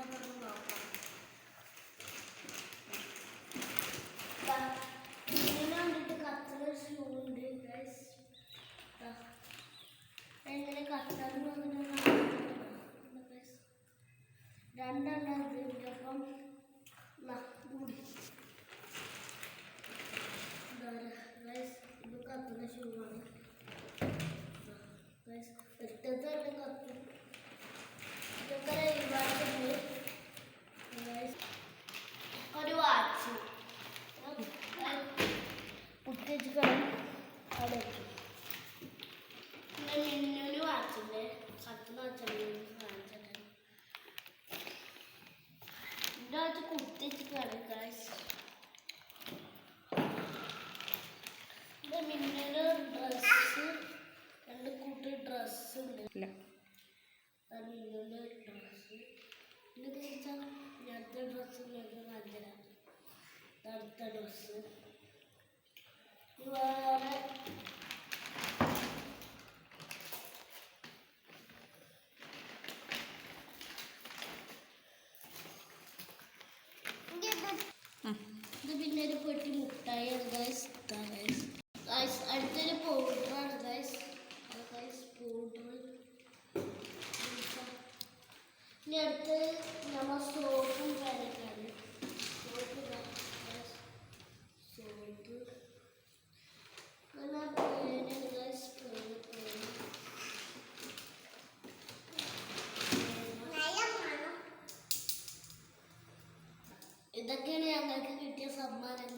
ഒന്ന് നോക്കാം എങ്ങനെ വന്നിട്ട് രണ്ടെണ്ണം ഇതിന്റെ ഒപ്പം കൂടി ഇത് കത്തുന്ന ഷൂ ഇതിന്റെ കുത്തിച്ചിട്ടാണ് കാശ് ഇത് മിന്നൊരു ഡ്രസ്സ് രണ്ട് കൂട്ട് ഡ്രസ്സ് ഉണ്ട് മിന്നൊരു ഡ്രസ്സ് ഇത് കഴിച്ചാൽ നേരത്തെ ഡ്രസ്സ് നേരത്തെ അടുത്ത ഡ്രസ്സ് ടയർ ഗൈസ് ഗൈസ് അടുത്തൊരു പൗഡറാണ് ഗൈസ് ഗൈസ് പൗഡർ ഇനി അടുത്ത് നമ്മൾ സോപ്പും കാര്യങ്ങളാണ്. സോപ്പ് സോപ്പ് ഇതൊക്കെയാണ് ഞങ്ങൾക്ക് കിട്ടിയ സമ്മാനങ്ങൾ.